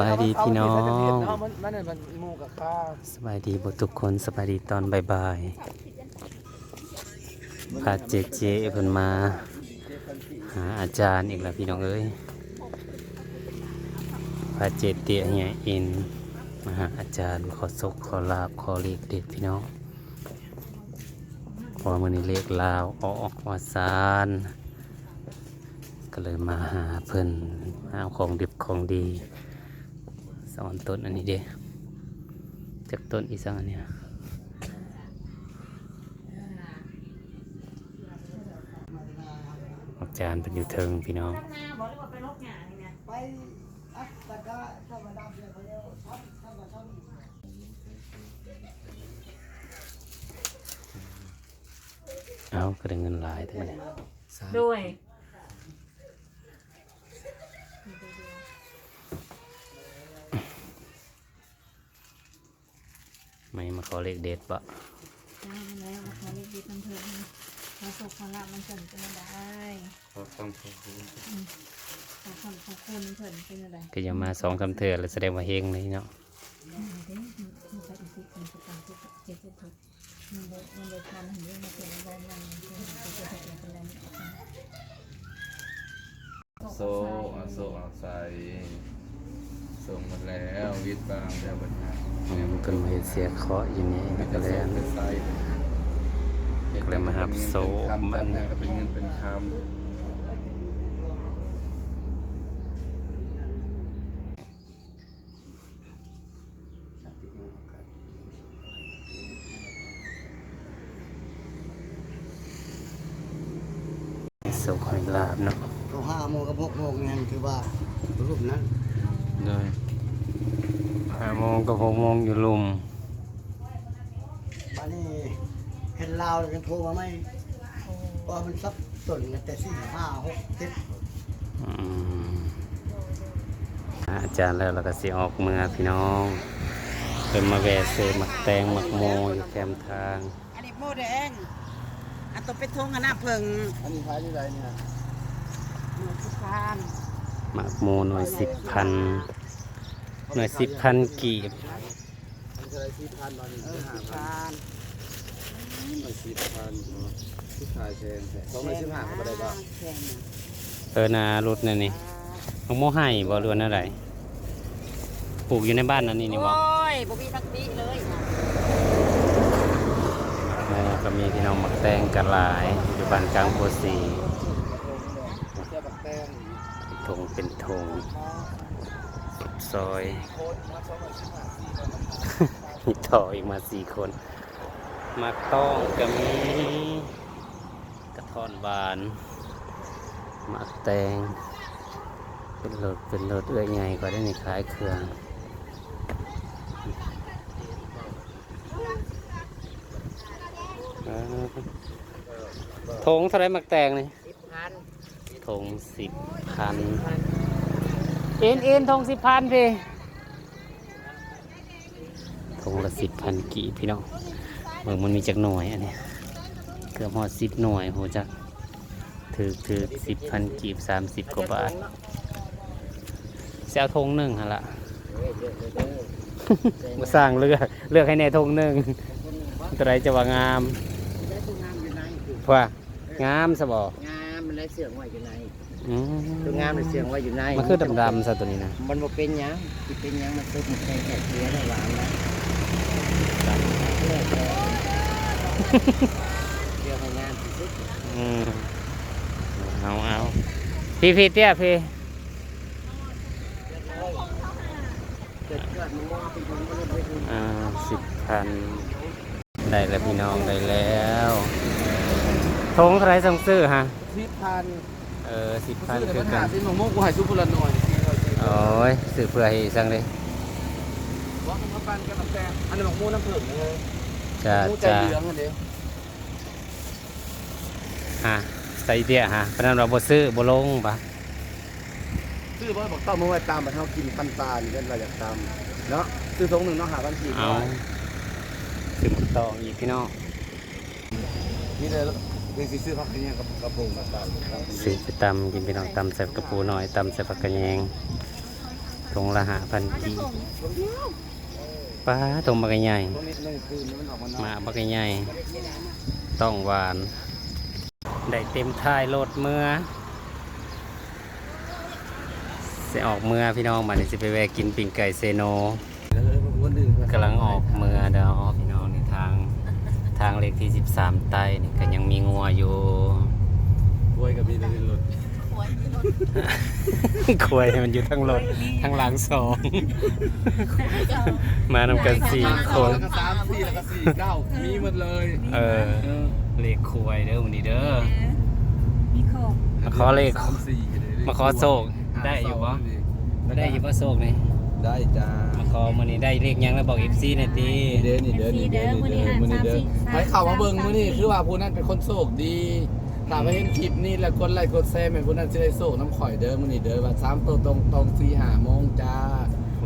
บายดีพี่น้อง มันมันนั่นมันหมูกับข้าวสบายดีบทุกคนสบายดีตอนบ่ายๆพาเจเจเพิ่นมา หาอาจารย์อีกแล้วพี่น้องเอ้ยพาเจเตียเนี่ยอินมาหาอาจารย์ขอศกขอลาบขอเลขเด็ดพี่น้องเพอมือนี้เลขลาวออกวาซานก็เลยมาหาเพิ่นหาของดิบของดี สอนต้นอันนี้เด้จากต้นอีสังอันเนี้ยอาจารย์เป็นอยู่เทิงพี่น้องเอาก็ได้เงินหลายทั้งนั้ด้วย ไม่มาข อเลขเด็ดปะได้มาแล้วมาขอเลขดีกันเถิดนะขอสุขขอลาบมันเถิดเป็นอะไรขอความขอบคุณขอความขอบคุณเถิดเป็นอะไรก็จะมาสองคำเถื่อแล้วแสดงว่าเฮงเลยเนาะเด้มันไปอีกทีมันจะตามที่เจ็ดเจ็ดหกมันเลยมันเลยทานถึงเรื่องมาเป็นอะไรมันเป็นอะไรเป็นอะไรเป็นอะไรโซเอาโซเอาใส่ ส่งหมดแล้ววิทย์บางแล้วบัดนี้มันก็มาเฮ็ดเสียเคราะห์อยู่นี่มีก็แต่เลยส่งเป็นใส่ก็เลยมาหับโซ่คำมัตัดนเนี่ยก็เป็นเงินเป็นคำสุขหอยลาบเนาะเขาห้าโมงกับหกโมงเนี่ยคือว่ารูปนั้น เลยห้าโมงกับหกโมงอยู่ลุมบ้านนี้เห็นลาวเลยกันโทรมาไหมว่ามันซับส่วนกันแต่สี่ห้าหกเจ็ดอืมอาจารย์แล้วเราก็สิออกเมืองพี่น้องเป็นมาแวะเซอหมักแตงหมักโมอยู่แคมทาง อันนี้โมแดง อันตัวเป็นทงอันหน้าเพิงอันนี้ขายที่ไรเนี่ยหมูสุพรรณ หมักโมหน่วยสิบพันหน่วยสิบพันกีบมันจะได้สี่พันบาทเออห้าสุพพันรรณมาสิบพันผู้ชายแทนสองร้อยสิบห้าก็ได้ป่ะแข่งเออนารุดนั่นนี่หมักโมให้บ่รวนอะไรปลูกอยู่ในบ้านนั่นนี่นี่บ่โอ้ยบ่มีทักปีเลยนะโมก็มีพี่น้องหมักแตงกระหลายอยู่บ้านกลางโพสี เจ้าบักแตง ทงเป็น ทงซอยโคตรมาสองร้อยสิบห้าสี่พันมีต่ออีกมาสี่คน มาต้องก็มีกระท่อนบานหมักแตง เป็นรถเป็นรถเอื้อยใหญ่ก็ได้ในขายเครื่องเออทงเท่าไรหมักแตงนี่สิบพัน ทงสิบพันเอ็นเอ็นทงสิบพันพี่ทงละสิบพันกี่พี่น้องเมืองมันมีจักหน่วยอันเนี้ยเกือบหอดสิบหน่วยโหจักถือถือสิบพันกีบสามสิบกว่าบาทเสียทงหนึ่งฮะละมาสร้างเลือกเลือกให้ในทงหนึ่งตัวไรจะว่างามได้ตัวงามอยู่ในคือว่างามสบองามมันได้เสียงไว้อยู่ในอืตัวงามมันเสียงไว้อยู่ในมันคือดำๆซะตัวนี้นะมันบ่เป็นหยังที่เป็นหยังมันคือมันแค่แค่เสียในหวานนะเลิกแล้วเดี๋ยวให้งานที่สุดอืมเอาเอาพี่พี่เตี้ยพี่เกิดเกิดมันว่าเป็นคนมันเลยเป็นอ่าสิบพันได้แล้วพี่น้องได้แล้ว ทงใครส่งซื้อฮะสิบพันเออสิบพันซื้อคือปัญกัหานสิหนูมุกกูให้ซุปเปอร์ละหน่อยโอ้ยซื้อเพื่อให้สั่งเลยว่ามันมาปั้นกับบักแตงอันนี้บักมูน้ำผึ้งเลยจ้ามูใจจ้าเหลืองอันนี้ฮะใส่เตี้ยฮะเพราะนั้นเราบ่ซื้อบ่ลงปะซื้อบ่บอกต้องมาไว้ตามมาเท่ากินพันตานี่กันเราอยากตามเนาะซื้อทงหนึ่งเนาะหาพันกี่เอาซื้อหมกตองอีกพี่น้องนี่เลย เรื่องซื้อพักนี้กับกระปุกกับตาลซื้อไปตำกินพี่น้องตำใส่กระปูหน่อยตำใส่ผักกระแยงตรงละหาพันกีป้าตรงบักใหญ่ตรงนี้นึ่งคืนมันออกมานอกมาบักใหญ่ต้องหวาน ได้เต็มท้ายโรถเมื่อจะออกเมื่อพี่น้องมาเนี่สิไปแวะกินปิ่งไก่เซโนกำลังออกเมื่อเดาพี่น้องในทาง ทางเลขที่ 13ใต้นี่ก็ยังมีงัวอยู่บวยกับมีในรถควยมันอยู่ทั้งรถทั้งหลังสองมานำกันสี่คน แล้วก็สามสี่แล้วก็สี่เก้ามีหมดเลยเออเลขควยเด้อวันนี้เด้อ มีขอบมาขอเลข สามสี่เลยมาขอโชคได้อยู่ปะ ได้อยู่ปะโชคนี่ ได้จ้ามาขอมื้อนี้ได้เลขหยังแล้วบอก FC หน่อยตินี่เด้อนี่เด้อนี่เด้อนี่เด้อมื้อนี้เด้อให้เข้ามาเบิ่งมื้อนี้คือว่าผู้นั้นเป็นคนโชคดีถ้าไปเห็นคลิปนี้แล้วกดไลค์กดแชร์ให้ผู้นั้นสิได้โชคน้ำข่อยเด้อมื้อนี้เด้อว่า3ตัวตรงตรง4 5โมงจ้า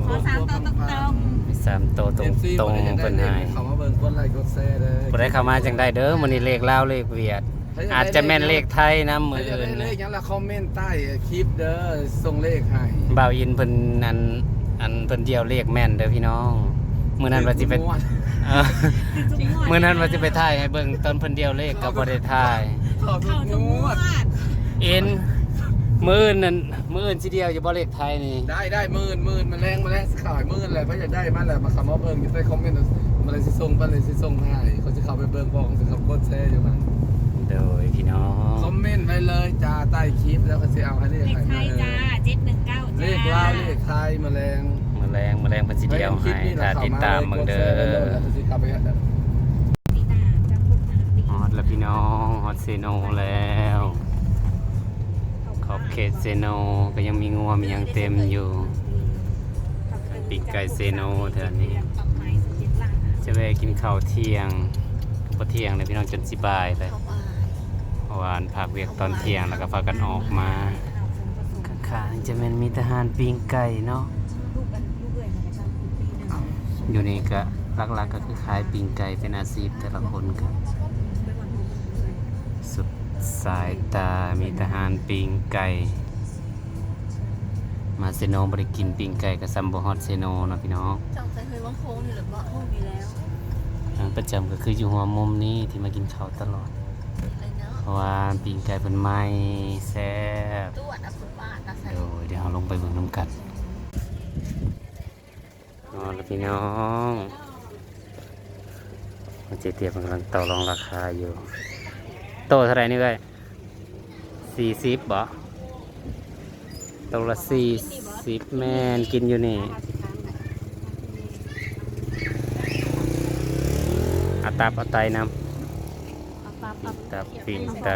ขอสามตัวตรงมีสามโตวตรง FC ตรงบ่ได้เพิ่นได้ให้เข้ามาเบิ่งกดไลค์กดแชร์เด้อบ่ได้เข้ามาจังได้เด้อมื้อนี้เลขลาวเลขเวียด อาจจะแม่นเลขไทยนำมื้มื้อออื่อื่นนเลนะขหยังละคอมเมนต์ใต้คลิปเด้อส่งเลขให้ บ่าวอินเพิ่นอัน อันเพิ่นเดียวเลขแม่นเด้อพี่น้องมื้อนั้นว่าสิไปเออมื้อนั้นว่าสิไปถ่ายให้เบิ่งตอนเพิ่นเดียวเลขก็บ่ได้ถ่ายเข้าทุกงวดเอ็นมื้ออื่นนั่นมื้ออื่นสิเดียวอยู่บ่เลขไทยนี่ ได้ได้หมื่นหมื่นมาแรงมาแรงขายหมื่นเลยเพราะอยากได้มาแหละมาคำว่าเบิ่งอยู่ใต้คอมเมนต์มาเลยสิส่งไปเลยสิส่งให้เขาจะเข้าไปเบิ่งบอกสิเขากดแชร์อยู่มันโดยพี่น้อง คอมเมนต์ไปเลยจ้าใต้คลิปแล้วก็สิเอาให้เลขเลขให้ไทยจ้าเจ็ดหนึ่ง เก้าเลจ้าขลาวเลขไทยมาแรงมื้อแรงมื้อแรงเพิ่นสิเดียวให้ถ้าติดตามเบิ่งเด้อแล้วก็สิเข้าไปปีหน้าจะพุทธนาปีฮอดแล้วพี่น้องฮอดเซโนแล้ว ขอบเขตเซโนก็ยังมีงัวมีหยังเต็มอยู่ปีกไก่เซโนเท่านี้ จะไปกินข้าวเที่ยงพอเที่ยงเลยพี่น้องจนสิบายเลยเพราะว่าพักเวียกตอนเที่ยงแล้วก็พากันออกมา ข้างๆจะเป็นมีทหารปีงไก่เนาะลูกอันลูกเอื่อยมันจะทำปีหนึ่งอยู่นี่ก็หลักๆก็คือขายปีงไก่เป็นอาชีพแต่ละคนครับสุดสายตามีทหารปีงไก่มาเซโนบริกินปีงไก่กับซัมโบฮอตเซโนเนาะพี่น้องจังใจเคยว่าโค้งนี่หรือว่าโค้งดีแล้วทางประจำก็คืออยู่หัวมุมนี้ที่มากินข้าวตลอดอะไรเนาะเพราะว่าปีงไก่เป็นไม้แซ่บ ตัวอับบ้านนะใส่เดี๋ยวเดี๋ยวเราลงไปเบิ่งน้ำกันนอนแล้วพี่น้องเจเตียบกำลังต่อรองราคาอยู่ โตเท่าไหรนี่เลยสี่สิบบ่โตละสี่สิบแมนกินอยู่นี่เอาตับเอาไตนำปั๊บปั๊บตับปีนไต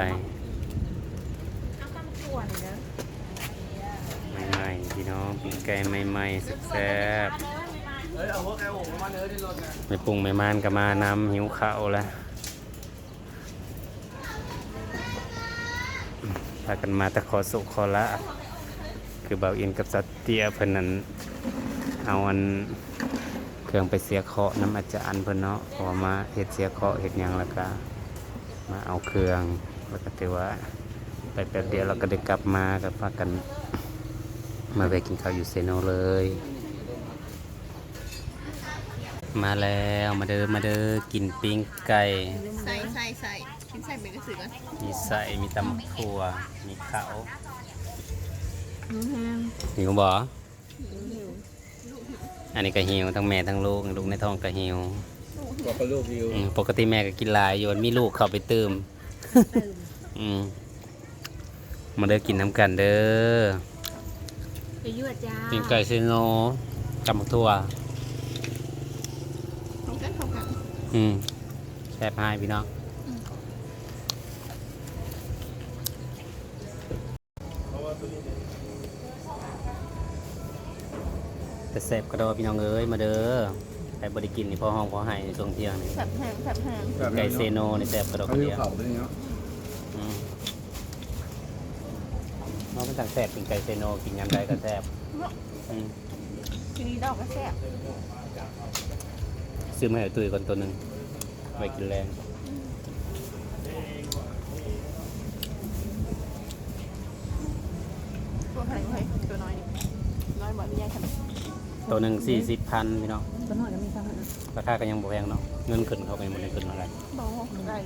เอาข้าวมันถั่วหน่อยเด้อใหม่ๆ พี่น้องปีนไก่ใหม่ๆแซ่บเฮ้ยเอาหัวแกโอ่งมาเนื้อที่รถนะๆไม่ปรุงไม่มานก็มานำหิวข้าวแล้วพากันมาต่ขอสุขขอละ คือเบาอินกับสัตเตียเพิ่นนั้นเอาอันเครื่องไปเสียเคาะน้ำอาจารย์เพิ่นเนาะพอมาเฮ็ดเสียเคาะห์เฮ็ดยังแล้วก็มาเอาเครื่องแล้วก็ถือว่าไปแป๊บเดียวเราก็ได้กลับมาก็พากัน มาไปกินข้าวอยู่เซโนเลย มาแล้วมาเด้อมาเด้อกินปิ้งไก่ใส่ใส่ใส่กินใส่เป็นกระสือกันมีใส่มีตำถั่วมีข้าวหิวบ่อันนี้ก็หิวทั้งแม่ทั้งลูกลูกในท้องก็หิวบอกกับลูกวิวอืมปกติแม่ก็กินหลายโยนมีลูกเข้าไปเติมอืมมาเด้อกินน้ำกันเด้อ ไปยั่วจ้าปิ้งไก่เซโนตำถั่วต้องกันเข้ากันอืมแซ่บให้พี่น้องแต่แซ่บก็ดอพี่น้องเอ้ยมาเด้อใครบริกินนี่พอห้องพอให้ในช่วงเที่ยงนี่แผบแหงแผบแหงไก่เซโนนี่แซ่บก็ดอเขากระหิวเดียวเข่าไปเนาะ อืมน้องเป็นต่างแซ่บกินไก่เซโนกินยำใดก็แซ่บอืมทีนี้ดอกก็แซ่บซื้อมาให้ตุ้ยก่อนตัวหนึ่งไว้กินแรงตัวแข็งเลยตัวน้อยน้อยบ่มีใหญ่ขนาดตัวหนึ่งสี่สิบพันพี่น้องตัวน้อยก็มีซ้ำนะราคาก็ยังบ่แพงเนาะเงินขึ้นเขาก็ยังบ่ได้ขึ้นอะไรบ่ไก่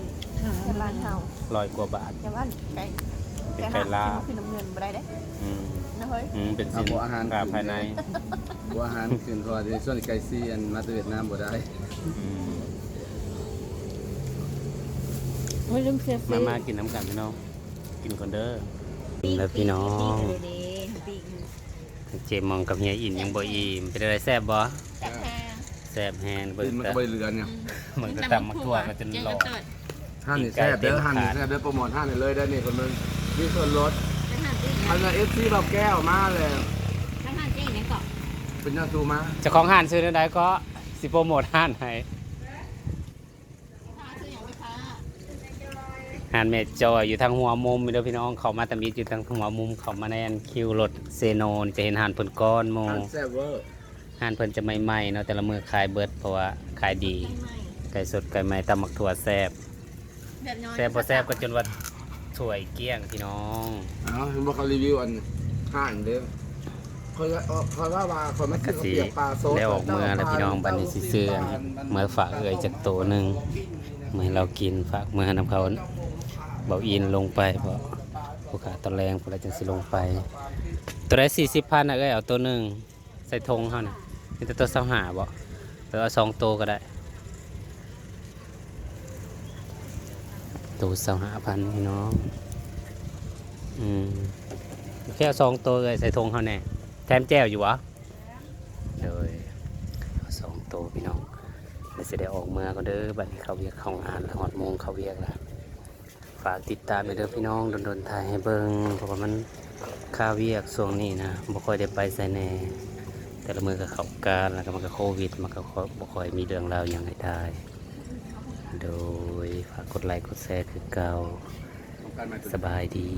ค่ะแต่บ้านเฮาร้อยกว่าบาทแต่ว่าไก่ เป็นไก่ลาบคือน้ำเงินบ่ได้เด้อืมนะเฮ้ยอืมเป็นสินค้าภายในบัวอาหารขึ้นเพราะว่าในส่วนไก่ซีอันมาจากเวียดนามบ่ได้อืมโอ้ยลืมเสียฟมามากินน้ำกันพี่น้องกินคนเด้อกินแล้วพี่น้อง เจมองกับเฮียอินยังบ่อิ่มเป็นอะไรแซ่บบ่จักแพงแซ่บแฮงเบิ่กิงนมันแต่ก็บ่ได้เหลือเนี่ยเหมือนกับตำมักทั่วก็จนหล่อห้านนี่แซ่บเด้อห้านนี่แซ่บเด้อโปรโมทห้านนี่เลยได้นี่คนนึง มีส่วนลดอันนั้น FC แบบแก้วมาเลยข้างหน้าเจ๊ไหนเกาะเป็นยอดซูมาเจ้าของห้านซื้อได้ก็สิโปรโมทห้านให้ห้านแม่จอยอยู่ทางหัวมุมมีเด้อพี่น้องเขามาตะมิดอยู่ทางหัวมุมเขามาแนนคิวรถเซโนนี่จะเห็นห้านเพิ่นก้อนโมห้านแซ่บเวอร์ห้านเพิ่นจะไม่ไหม้เนาะแต่ละมือขายเบิดเพราะว่าขายดีไก่สดไก่ใหม่ตำมักถั่วแซ่บ แบบน้อยแซ่บบ่แซ่บก็จนว่า ถ้วยเกลี้ยงพี่น้องเอ้าเห็นว่าเขารีวิวอันห้านเด้อเขาว่าเขาว่าว่าคนมากินข้าวเปียกปลาโซดได้ออกเมื่อแล้วพี่น้องบัดนี้สิซื้ออันเมื่อฝากเอ่ยจากโตหนึงเมื่อให้เรากินฝากเมื่อนํเขาเบาอินลงไปเพราะผู้ขาตอนแรงพวกเราจังสิลงไป ตัวได้40,000น่ะเอ้ยเอาตัวหนึงใส่ธงเฮานี่มีแต่ตัว25บ่หรือเอาสองตัวก็ได้ ตัว25,000พี่น้อง อืมแค่เอาสองตัวเลยใส่ธงเขาแน่แถมแจ้วอยู่วะเลยเอาสองตัวพี่น้องแล้วจะได้ออกเมื่อก็เด้อบัดนี้เขาเวียกเข้างานแล้วหอดโมงเขาเวียกแล้วฝากติดตามไปเด้อพี่น้องโดนๆถ่ายให้เบิ่งเพราะว่ามันค่าเวียกช่วงนี้นะบ่ค่อยได้ไปใส่แน่แต่ละมือก็เข้าการแล้วก็มันก็โควิดมันก็บ่ค่อยมีเรื่องราวอย่างไรได้ โดยฝากกดไลค์กดแชร์คือเก่าต้องการมาสบายดี